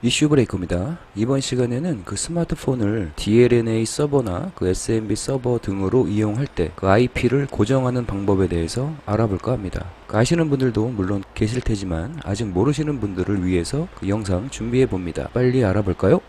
이슈 브레이크입니다. 이번 시간에는 그 스마트폰을 DLNA 서버나 그 SMB 서버 등으로 이용할 때 그 IP를 고정하는 방법에 대해서 알아볼까 합니다. 그 아시는 분들도 물론 계실 테지만 아직 모르시는 분들을 위해서 그 영상 준비해 봅니다. 빨리 알아볼까요?